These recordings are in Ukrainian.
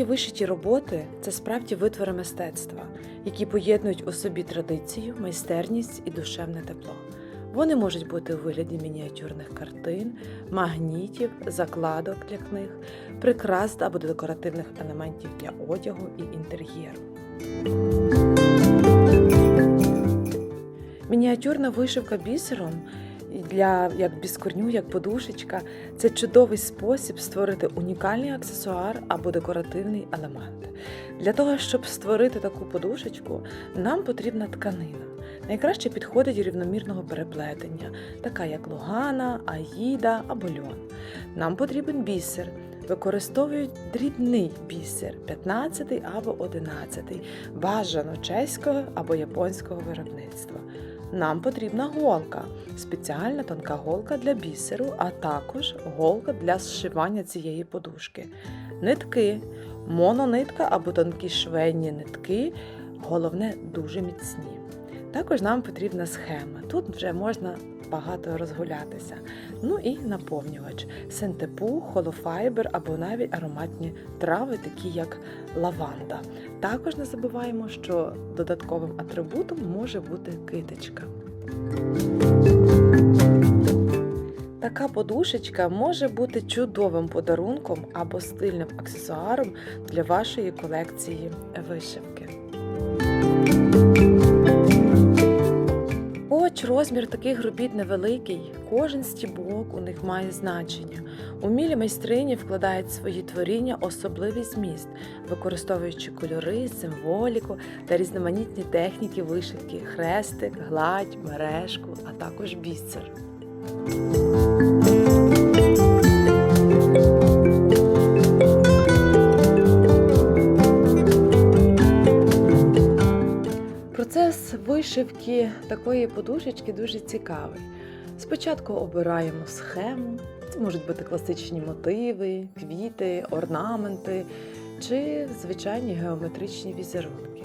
Маленькі вишиті роботи це справді витвори мистецтва, які поєднують у собі традицію, майстерність і душевне тепло. Вони можуть бути у вигляді мініатюрних картин, магнітів, закладок для книг, прикрас або декоративних елементів для одягу і інтер'єру. Мініатюрна вишивка бісером для як біскорню, як подушечка це чудовий спосіб створити унікальний аксесуар або декоративний елемент. Для того, щоб створити таку подушечку, нам потрібна тканина. Найкраще підходить рівномірного переплетення, така як лугана, аїда або льон. Нам потрібен бісер. Використовують дрібний бісер 15 або 11, бажано чеського або японського виробництва. Нам потрібна голка, спеціальна тонка голка для бісеру, а також голка для зшивання цієї подушки. Нитки, мононитка або тонкі швейні нитки, головне дуже міцні. Також нам потрібна схема. Тут вже можна багато розгулятися. Ну і наповнювач, синтепу, холофайбер або навіть ароматні трави, такі як лаванда. Також не забуваємо, що додатковим атрибутом може бути китичка. Така подушечка може бути чудовим подарунком або стильним аксесуаром для вашої колекції вишивки. Розмір таких робіт невеликий, кожен стібок у них має значення. Умілі майстрині вкладають свої творіння особливий зміст, використовуючи кольори, символіку та різноманітні техніки вишивки, хрестик, гладь, мережку, а також бісер. Вишивки такої подушечки дуже цікавий. Спочатку обираємо схему, це можуть бути класичні мотиви, квіти, орнаменти чи звичайні геометричні візерунки.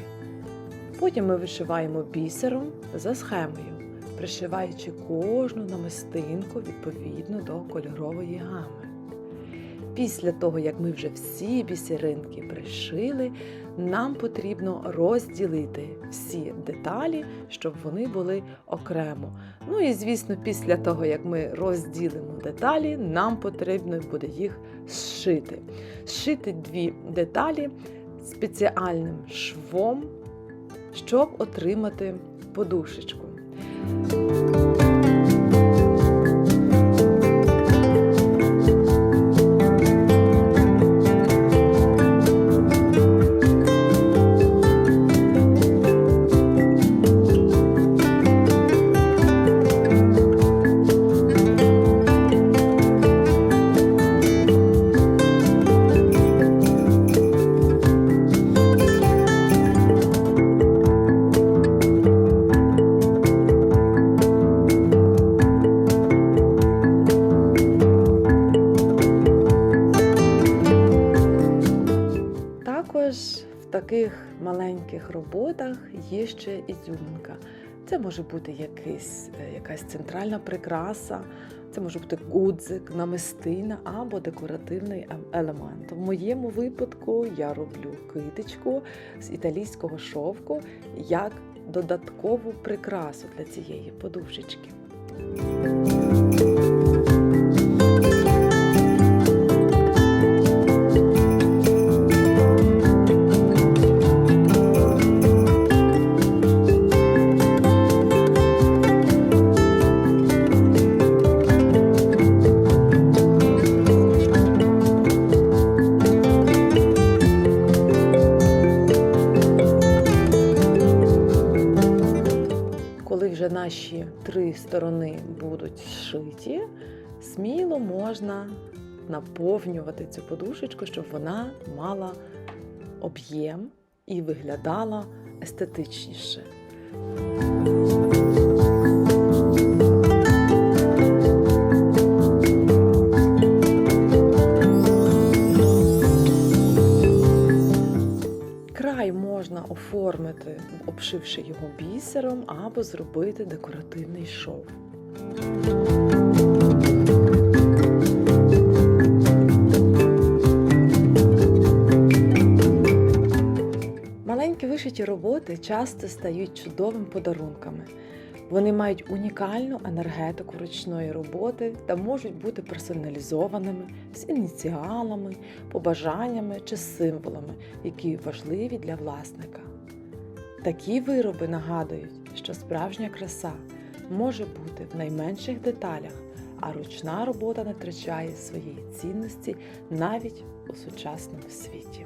Потім ми вишиваємо бісером за схемою, пришиваючи кожну намистинку відповідно до кольорової гами. Після того, як ми вже всі бісеринки пришили, нам потрібно розділити всі деталі, щоб вони були окремо. Ну і звісно, після того, як ми розділимо деталі, нам потрібно буде їх зшити. Зшити дві деталі спеціальним швом, щоб отримати подушечку. Таких маленьких роботах є ще ізюминка. Це може бути якийсь, е, якась центральна прикраса, це може бути гудзик, намистина або декоративний ем- елемент. В моєму випадку я роблю китичку з італійського шовку як додаткову прикрасу для цієї подушечки. Наші три сторони будуть зшиті, сміло можна наповнювати цю подушечку, щоб вона мала об'єм і виглядала естетичніше. Оформити, обшивши його бісером, або зробити декоративний шов. Маленькі Вишиті роботи часто стають чудовими подарунками. Вони мають унікальну енергетику ручної роботи та можуть бути персоналізованими з ініціалами, побажаннями чи символами, які важливі для власника. Такі вироби нагадують, що справжня краса може бути в найменших деталях, а ручна робота не втрачає своєї цінності навіть у сучасному світі.